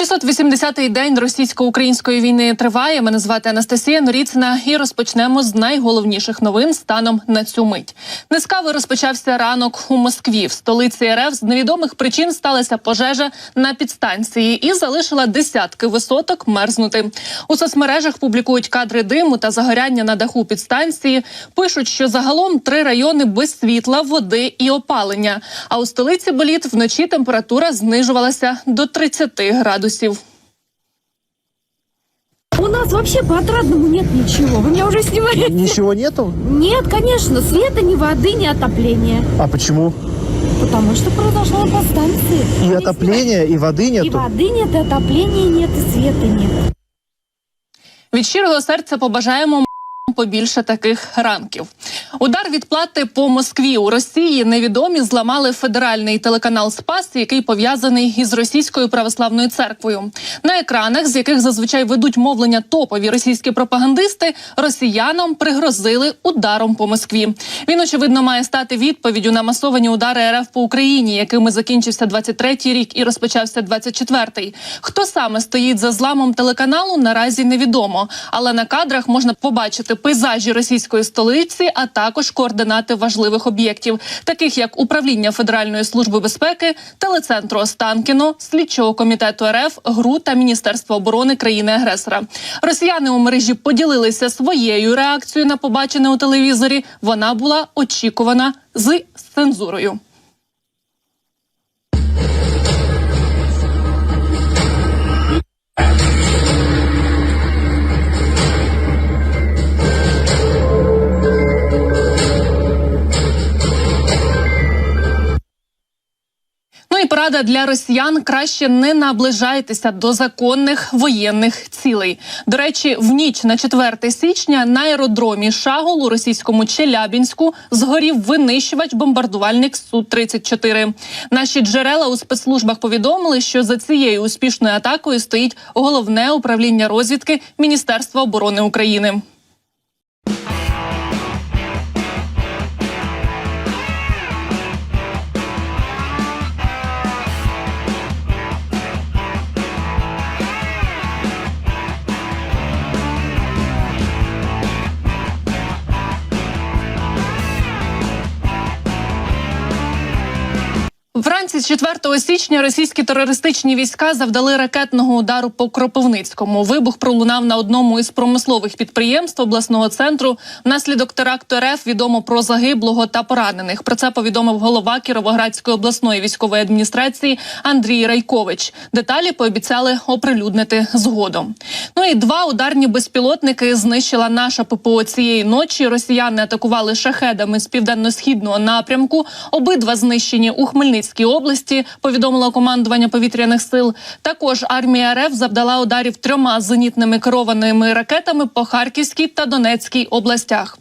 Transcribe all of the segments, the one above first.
680-й день російсько-української війни триває. Мене звати Анастасія Норіцина і розпочнемо з найголовніших новин станом на цю мить. Нескаво розпочався ранок у Москві. В столиці РФ з невідомих причин сталася пожежа на підстанції і залишила десятки висоток мерзнути. У соцмережах публікують кадри диму та загоряння на даху підстанції. Пишуть, що загалом три райони без світла, води і опалення. А у столиці боліт вночі температура знижувалася до 30 градусів. У нас вообще по отрадному нет ничего. Вы меня уже снимаете? Ничего нету? Нет, конечно, света, ни воды, ни отопления. А почему? Потому что произошла по станции. И отопления, и воды И нету? воды нет, и отопления нет, и света нет. Від щирого серця побажаємо побільше таких ранків. Удар відплати по Москві у Росії невідомі зламали федеральний телеканал Спас, який пов'язаний із російською православною церквою. На екранах, з яких зазвичай ведуть мовлення топові російські пропагандисти, росіянам пригрозили ударом по Москві. Він очевидно має стати відповіддю на масовані удари РФ по Україні, якими закінчився 23-й рік і розпочався 24-й. Хто саме стоїть за зламом телеканалу, наразі невідомо. Але на кадрах можна побачити пейзажі російської столиці, а також координати важливих об'єктів, таких як управління Федеральної служби безпеки, телецентру Останкіно, слідчого комітету РФ, ГРУ та Міністерства оборони країни-агресора. Росіяни у мережі поділилися своєю реакцією на побачене у телевізорі. Вона була очікувана з цензурою. І порада для росіян краще не наближайтеся до законних воєнних цілей. До речі, в ніч на 4 січня на аеродромі Шагол у російському Челябінську згорів винищувач бомбардувальник су 34 Наші джерела у спецслужбах повідомили, що за цією успішною атакою стоїть головне управління розвідки Міністерства оборони України. Вранці з 4 січня російські терористичні війська завдали ракетного удару по Кропивницькому. Вибух пролунав на одному із промислових підприємств обласного центру. Внаслідок теракту РФ відомо про загиблого та поранених. Про це повідомив голова Кіровоградської обласної військової адміністрації Андрій Райкович. Деталі пообіцяли оприлюднити згодом. Ну і два ударні безпілотники знищила наша ППО цієї ночі. Росіяни атакували шахедами з південно-східного напрямку. Обидва знищені у Хмельницькій області. Повідомило командування повітряних сил. Також армія РФ завдала ударів трьома зенітними керованими ракетами по Харківській та Донецькій областях.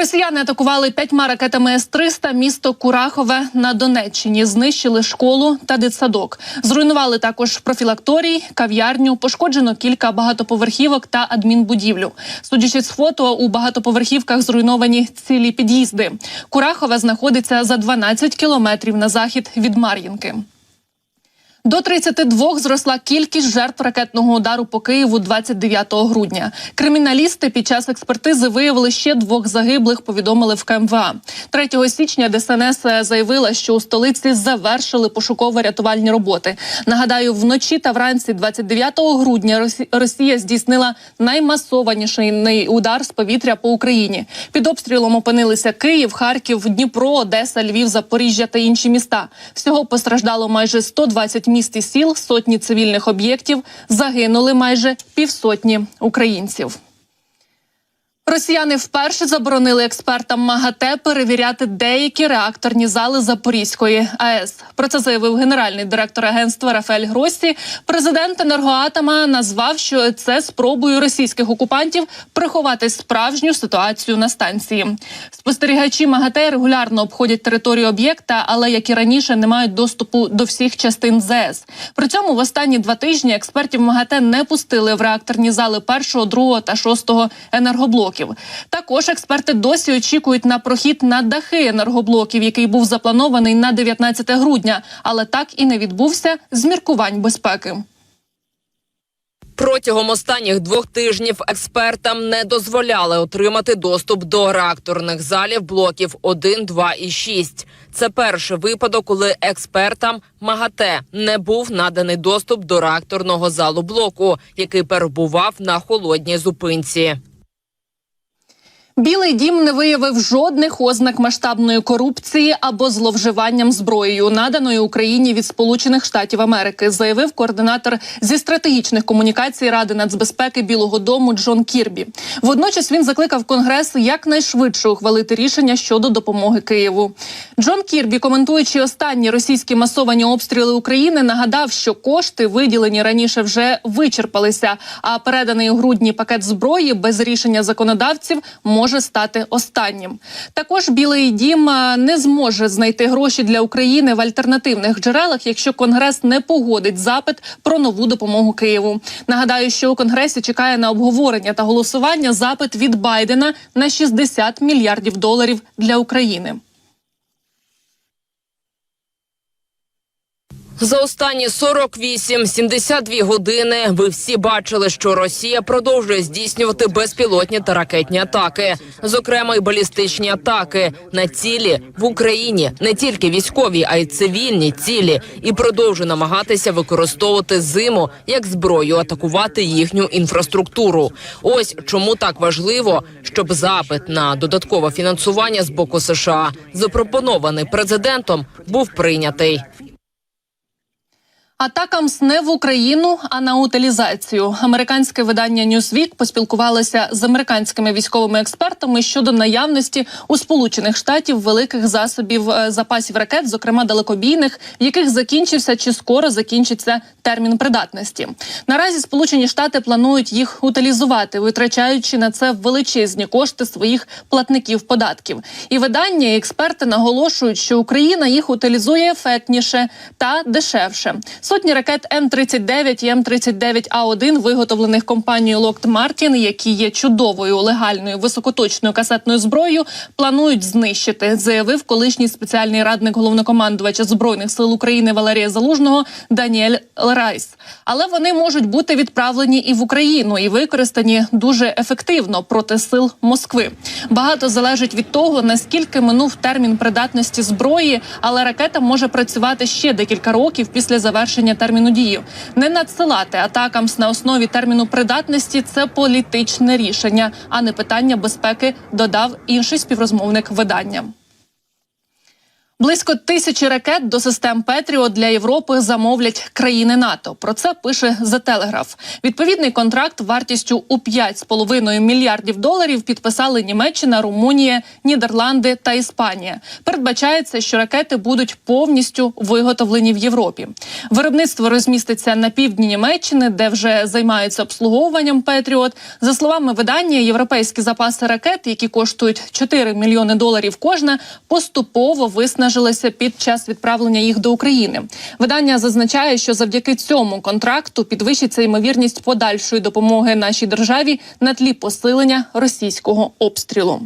Росіяни атакували п'ятьма ракетами С-300 місто Курахове на Донеччині. Знищили школу та дитсадок. Зруйнували також профілакторій, кав'ярню. Пошкоджено кілька багатоповерхівок та адмінбудівлю. Судячи з фото, у багатоповерхівках зруйновані цілі під'їзди. Курахове знаходиться за 12 кілометрів на захід від Мар'їнки. До 32 зросла кількість жертв ракетного удару по Києву 29 грудня. Криміналісти під час експертизи виявили ще двох загиблих. Повідомили в КМВА. 3 січня ДСНС заявила, що у столиці завершили пошуково-рятувальні роботи. Нагадаю, вночі та вранці 29 грудня Росі- Росія здійснила наймасованіший удар з повітря по Україні. Під обстрілом опинилися Київ, Харків, Дніпро, Одеса, Львів, Запоріжжя та інші міста. Всього постраждало майже 120 міст і сіл, сотні цивільних об'єктів. Загинули майже півсотні українців. Росіяни вперше заборонили експертам МАГАТЕ перевіряти деякі реакторні зали Запорізької АЕС. Про це заявив генеральний директор агентства Рафаель Гросі. Президент енергоатома назвав, що це спробою російських окупантів приховати справжню ситуацію на станції. Спостерігачі МАГАТЕ регулярно обходять територію об'єкта, але як і раніше не мають доступу до всіх частин ЗС. При цьому в останні два тижні експертів МАГАТЕ не пустили в реакторні зали першого, другого та шостого енергоблоків. Також експерти досі очікують на прохід на дахи енергоблоків, який був запланований на 19 грудня, але так і не відбувся з міркувань безпеки. Протягом останніх двох тижнів експертам не дозволяли отримати доступ до реакторних залів блоків 1, 2 і 6. Це перший випадок, коли експертам МАГАТЕ не був наданий доступ до реакторного залу блоку, який перебував на холодній зупинці. Білий дім не виявив жодних ознак масштабної корупції або зловживанням зброєю, наданої Україні від Сполучених Штатів Америки, заявив координатор зі стратегічних комунікацій Ради нацбезпеки Білого Дому Джон Кірбі. Водночас він закликав Конгрес якнайшвидше ухвалити рішення щодо допомоги Києву. Джон Кірбі, коментуючи останні російські масовані обстріли України, нагадав, що кошти, виділені раніше, вже вичерпалися. А переданий у грудні пакет зброї без рішення законодавців може стати останнім. Також Білий Дім не зможе знайти гроші для України в альтернативних джерелах, якщо Конгрес не погодить запит про нову допомогу Києву. Нагадаю, що у Конгресі чекає на обговорення та голосування запит від Байдена на 60 мільярдів доларів для України. За останні 48-72 години ви всі бачили, що Росія продовжує здійснювати безпілотні та ракетні атаки, зокрема й балістичні атаки на цілі в Україні, не тільки військові, а й цивільні цілі, і продовжує намагатися використовувати зиму як зброю, атакувати їхню інфраструктуру. Ось чому так важливо, щоб запит на додаткове фінансування з боку США, запропонований президентом, був прийнятий. Атакамс не в Україну, а на утилізацію. Американське видання Newsweek поспілкувалося з американськими військовими експертами щодо наявності у Сполучених Штатів великих засобів е, запасів ракет, зокрема далекобійних, в яких закінчився чи скоро закінчиться термін придатності. Наразі Сполучені Штати планують їх утилізувати, витрачаючи на це величезні кошти своїх платників податків. І видання і експерти наголошують, що Україна їх утилізує ефектніше та дешевше. Сотні ракет М-39 і М-39А1, виготовлених компанією Lockheed Martin, які є чудовою легальною високоточною касетною зброєю, планують знищити, заявив колишній спеціальний радник головнокомандувача збройних сил України Валерія Залужного Даніель Райс. Але вони можуть бути відправлені і в Україну і використані дуже ефективно проти сил Москви. Багато залежить від того, наскільки минув термін придатності зброї, але ракета може працювати ще декілька років після завершення терміну дії. Не надсилати атакам на основі терміну придатності це політичне рішення, а не питання безпеки. Додав інший співрозмовник видання. Близько тисячі ракет до систем Петріот для Європи замовлять країни НАТО. Про це пише The Telegraph. Відповідний контракт вартістю у 5,5 мільярдів доларів підписали Німеччина, Румунія, Нідерланди та Іспанія. Передбачається, що ракети будуть повністю виготовлені в Європі. Виробництво розміститься на півдні Німеччини, де вже займаються обслуговуванням Петріот. За словами видання, європейські запаси ракет, які коштують 4 мільйони доларів кожна, поступово виснажилися під час відправлення їх до України. Видання зазначає, що завдяки цьому контракту підвищиться ймовірність подальшої допомоги нашій державі на тлі посилення російського обстрілу.